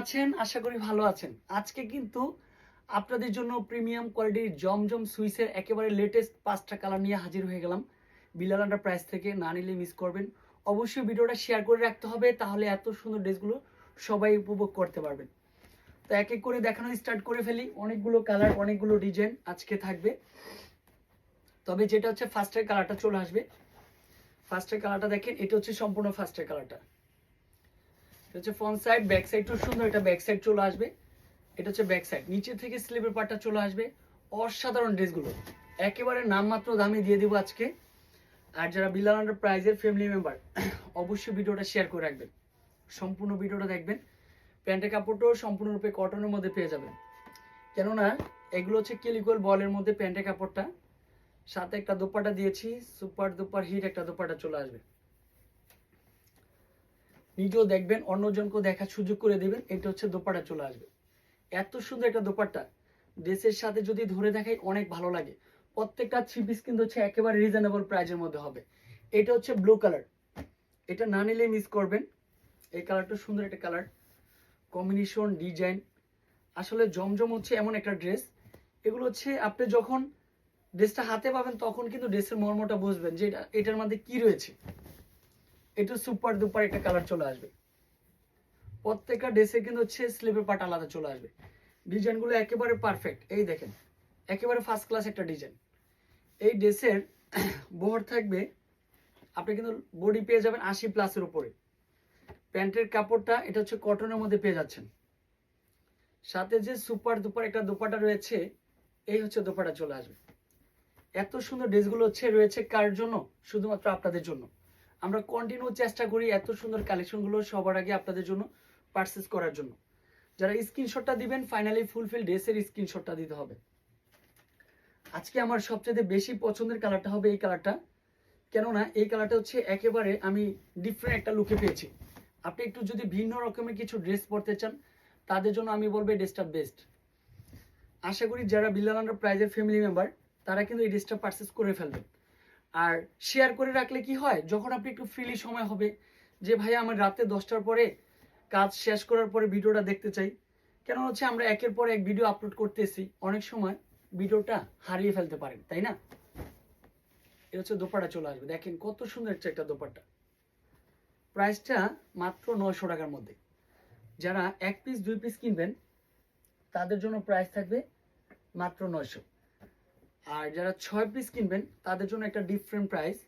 আছেন, আশা করি ভালো আছেন। আজকে কিন্তু আপনাদের জন্য প্রিমিয়াম কোয়ালিটির জমজম সুইসের একেবারে লেটেস্ট পাঁচটা কালার নিয়ে হাজির হয়ে গেলাম। বিলাল আন্ডার প্রাইস থেকে না নিলে মিস করবেন। অবশ্যই ভিডিওটা শেয়ার করে রাখতে হবে, তাহলে এত সুন্দর ড্রেসগুলো সবাই উপভোগ করতে পারবেন। তো এক এক করে দেখানো স্টার্ট করে ফেলি। অনেকগুলো কালার অনেকগুলো ডিজাইন আজকে থাকবে। তবে যেটা হচ্ছে ফার্স্টের কালারটা চলে আসবে। ফার্স্টের কালারটা দেখেন, এটা হচ্ছে সম্পূর্ণ ফার্স্টের কালারটা এটা হচ্ছে ফ্রন্ট সাইড ব্যাক সাইড খুব সুন্দর এটা ব্যাক সাইড চলে আসবে। এটা হচ্ছে ব্যাক সাইড নিচে থেকে স্লিপের পার্টটা চলে আসবে। অসাধারণ ড্রেসগুলো। একেবারে নামমাত্র দামে দিয়ে দিব আজকে। আর যারা বিলাল প্রাইজের ফ্যামিলি মেম্বার অবশ্যই ভিডিওটা শেয়ার করে রাখবেন। সম্পূর্ণ ভিডিওটা দেখবেন। প্যান্টের কাপড়টাও সম্পূর্ণরূপে কটনের মধ্যে পেয়ে যাবেন। কেননা, এগুলো হচ্ছে কেলিকোল বলের মধ্যে প্যান্টের কাপড়টা। সাথে একটা দোপাটা দিয়েছি সুপার দুপার হিট একটা দোপাটা চলে আসবে। নিজেও দেখবেন, অন্যজনকেও দেখার সুযোগ করে দেবেন, এটা হচ্ছে দোপাটা চলে আসবে। এত সুন্দর একটা দোপাট্টা। ড্রেসের সাথে যদি ধরে দেখাই, অনেক ভালো লাগে। প্রত্যেকটা থ্রি পিস কিন্তু হচ্ছে একেবারে রিজনেবল প্রাইজের মধ্যে হবে। এটা হচ্ছে ব্লু কালার এটা না নিলে মিস করবেন। এই কালারটা সুন্দর একটা কালার কম্বিনেশন ডিজাইন আসলে জমজম হচ্ছে এমন একটা ড্রেস এগুলো হচ্ছে আপনি যখন ড্রেসটা হাতে পাবেন, তখন কিন্তু ড্রেসের মর্মটা বুঝবেন যে এটা, এটার মধ্যে কি রয়েছে। এটা সুপার দুপার একটা কালার চলে আসবে। প্রত্যেকটা ড্রেসে কিন্তু হচ্ছে স্লিপের পার্ট আলাদা চলে আসবে। ডিজাইনগুলো একেবারে পারফেক্ট এই দেখেন, একেবারে ফার্স্ট ক্লাস একটা ডিজাইন এই ড্রেসের বহর থাকবে, আপনি কিন্তু বডি পেয়ে যাবেন আশি প্লাসের উপরে। প্যান্টের কাপড়টা, এটা হচ্ছে কটনের মধ্যে পেয়ে যাচ্ছেন। সাথে যে সুপার দুপার একটা দোপাটা রয়েছে, এই হচ্ছে দোপাটা চলে আসবে। এত সুন্দর ড্রেসগুলো হচ্ছে, রয়েছে কার জন্য? শুধুমাত্র আপনাদের জন্য। আমরা কন্টিনিউ চেষ্টা করি এত সুন্দর কালেকশনগুলো সবার আগে আপনাদের জন্য পারচেস করার জন্য। যারা স্ক্রিনশটটা দিবেন ফাইনালি ফুলফিল ড্রেসের স্ক্রিনশটটা দিতে হবে। আজকে আমার সবচেয়ে বেশি পছন্দের কালারটা হবে এই কালারটা কেননা এই কালারটা হচ্ছে একেবারে আমি ডিফারেন্ট একটা লুকে পেয়েছি। আপনি একটু যদি ভিন্ন রকমের কিছু ড্রেস পরতে চান, তাদের জন্য আমি বলব এই ড্রেসটা বেস্ট আশা করি যারা বিল্লাল আন্ডার প্রাইজের ফ্যামিলি মেম্বার তারা কিন্তু এই ড্রেসটা পারচেস করে ফেলবেন আর শেয়ার করে রাখলে কি হয়? যখন আপনি একটু ফ্রিলি সময় হবে, যে ভাই আমার রাতে দশটার পরে কাজ শেষ করার পরে ভিডিওটা দেখতে চাই। কেন হচ্ছে আমরা একের পর এক ভিডিও আপলোড করতেছি, অনেক সময় ভিডিওটা হারিয়ে ফেলতে পারেন, তাই না? এটা হচ্ছে দোপাটা চলে আসবে। দেখেন কত সুন্দর হচ্ছে একটা দোপাট্টা। প্রাইসটা মাত্র নয়শো টাকার মধ্যে। যারা এক পিস দুই পিস কিনবেন, তাদের জন্য প্রাইস থাকবে মাত্র নয়শো। আর যারা ছয় পিস কিনবেন, তাদের জন্য একটা ডিফারেন্ট প্রাইস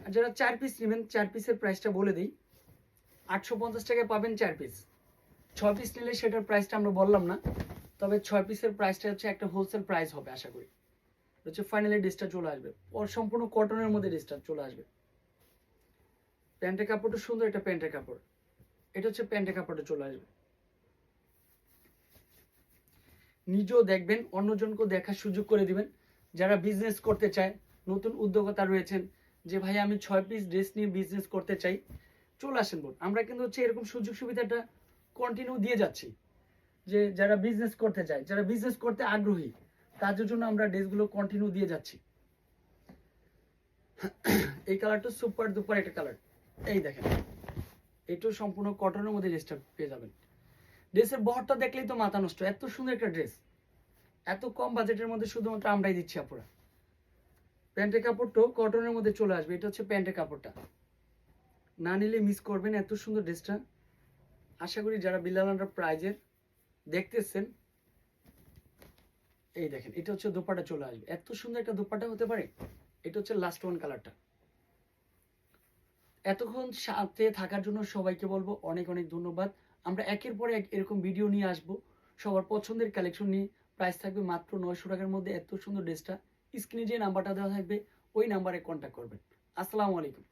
আর যারা চার পিস নেবেন, চার পিসের প্রাইসটা বলে দিই। আটশো পঞ্চাশ টাকায় পাবেন চার পিস ছয় পিস নিলে সেটার প্রাইসটা আমরা বললাম না, তবে ছয় পিসের প্রাইসটা হচ্ছে একটা হোলসেল প্রাইস হবে, আশা করি। হচ্ছে ফাইনালি ডিসটা চলে আসবে। সম্পূর্ণ কটনের মধ্যে ডিসটা চলে আসবে। প্যান্টের কাপড়টা সুন্দর একটা প্যান্টের কাপড়। এটা হচ্ছে প্যান্টের কাপড়টা চলে আসবে। নিজেও দেখবেন, অন্যজনকেও দেখার সুযোগ করে দিবেন। যারা বিজনেস করতে চায়, নতুন উদ্যোগতা রয়েছেন, যে ভাই আমি ছয় পিস ড্রেস নিয়ে বিজনেস করতে চাই, চলে আসেন বোন আমরা কিন্তু হচ্ছে এরকম সুযোগ সুবিধাটা কন্টিনিউ দিয়ে যাচ্ছি। যে যারা বিজনেস করতে চায়, যারা বিজনেস করতে আগ্রহী, তাদের জন্য আমরা ড্রেসগুলো কন্টিনিউ দিয়ে যাচ্ছি। এই কালারটা সুপার দুপার একটা কালার এই দেখেন, এটাও সম্পূর্ণ কটনের মধ্যে ড্রেসটা পেয়ে যাবেন। ড্রেসের বহরটা দেখলেই তো মাথা নষ্ট। এত সুন্দর একটা ড্রেস এত কম বাজেটের মধ্যে শুধুমাত্র আমরাই দিচ্ছি আপুরা। প্যান্টের কাপড়টাও কটনের মধ্যে চলে আসবে, এটা হচ্ছে প্যান্টের কাপড়টা। না নিলে মিস করবেন এত সুন্দর ড্রেসটা। আশা করি যারা বিলাল আন্ডার প্রাইজের দেখতেছেন, এই দেখেন, এটা হচ্ছে দোপাটা চলে আসবে। এত সুন্দর একটা দোপাটা হতে পারে, এটা হচ্ছে লাস্ট ওয়ান কালারটা এতক্ষণ সাথে থাকার জন্য সবাইকে বলব অনেক অনেক ধন্যবাদ। আমরা একের পর এক এরকম ভিডিও নিয়ে আসব। সবার পছন্দের কালেকশন নিয়ে প্রাইস থাকবে মাত্র নয়শো টাকার মধ্যে এত সুন্দর ড্রেসটা স্ক্রিনে যে নাম্বারটা দেওয়া থাকবে, ওই নাম্বারে কন্ট্যাক্ট করবেন। আসসালামু আলাইকুম।